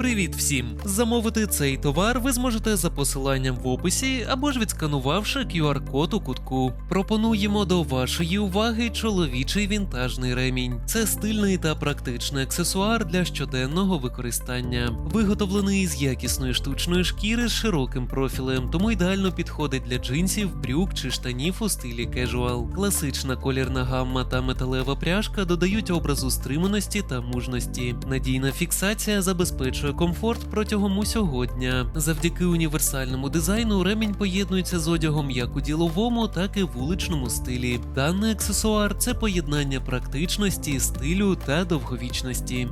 Привіт всім! Замовити цей товар ви зможете за посиланням в описі або ж відсканувавши QR-код у кутку. Пропонуємо до вашої уваги чоловічий вінтажний ремінь. Це стильний та практичний аксесуар для щоденного використання. Виготовлений з якісної штучної шкіри з широким профілем, тому ідеально підходить для джинсів, брюк чи штанів у стилі кежуал. Класична колірна гамма та металева пряжка додають образу стриманості та мужності. Надійна фіксація забезпечує комфорт протягом усього дня. Завдяки універсальному дизайну ремінь поєднується з одягом як у діловому, так і вуличному стилі. Даний аксесуар це поєднання практичності, стилю та довговічності.